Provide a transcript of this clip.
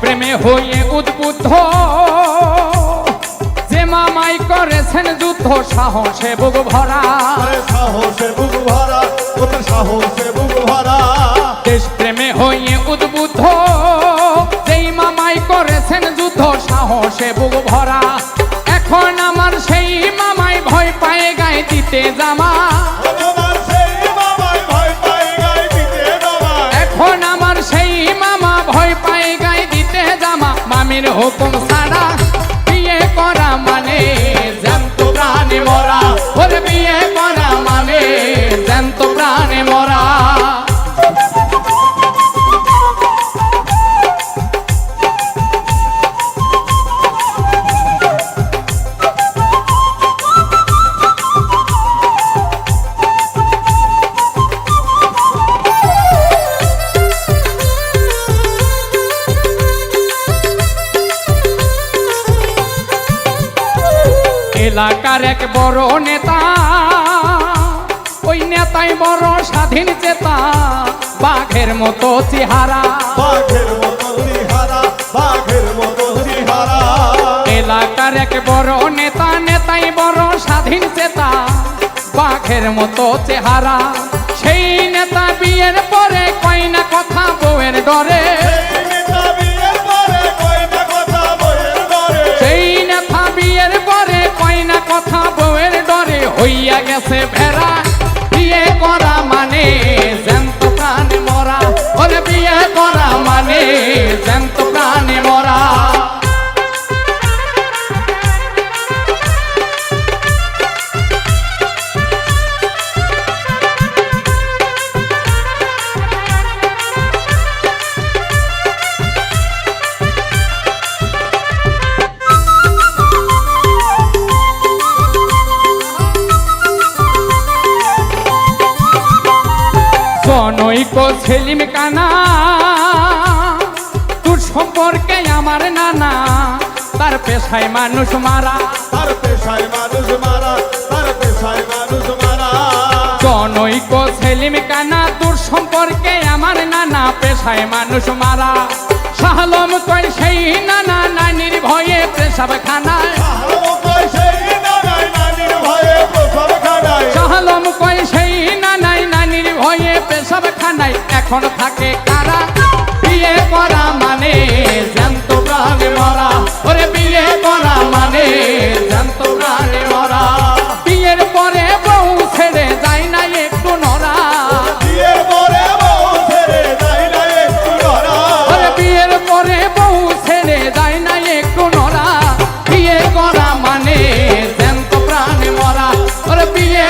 প্রেমে হয়ে উদ্বুদ্ধ। যে মামাই করেছেন যুদ্ধ সাহসে বুক ভরা। সাহসে বুক ভরা সাহসে বুক ভরা? দেশ প্রেমে হয়ে উদ্বুদ্ধ। যেই মামাই করেছেন যুদ্ধ সাহসে বুক ভরা। এখন আমার সেই মামাই ভয় পায়ে গায়ে দিতে জামা জামা মামির হুকুম এলাকার এক বড় নেতা। ওই নেতাই বড় স্বাধীন চেতা। বাঘের মতো চেহারা। বাঘের মতো চেহারা বাঘের মতো চেহারা। এলাকার এক বড় নেতা নেতাই বড় স্বাধীন চেতা। বাঘের মতো চেহারা। সেই নেতা বিয়ের পরে কয় না কথা বউয়ের ডরে গেছে ভেড়া জনৈক সেলিম কানা। তোর সম্পর্কে আমার নানা তার পেশায় মানুষ মারা। তার পেশায় মানুষ মারা তার পেশায় মানুষ মারা। জনৈক সেলিম কানা তোর সম্পর্কে আমার নানা পেশায় মানুষ মারা। শাহলম কয় সেই নানা নানির ভয়ে পেশাব খানায় এখন থাকে কারা? বিয়ে করা মানে জ্যান্ত প্রাণে মরা। ওরে বিয়ে করা মানে জ্যান্ত প্রাণে মরা। বিয়ের পরে বউ ছেড়ে যায় না একটু নরা বিয়ের পরে বউ ছেড়ে যায় না একটু ধরা ওরে বিয়ের পরে বউ ছেড়ে যায় না একটু নরা বিয়ে করা মানে জ্যান্ত প্রাণে মরা। ওরে বিয়ে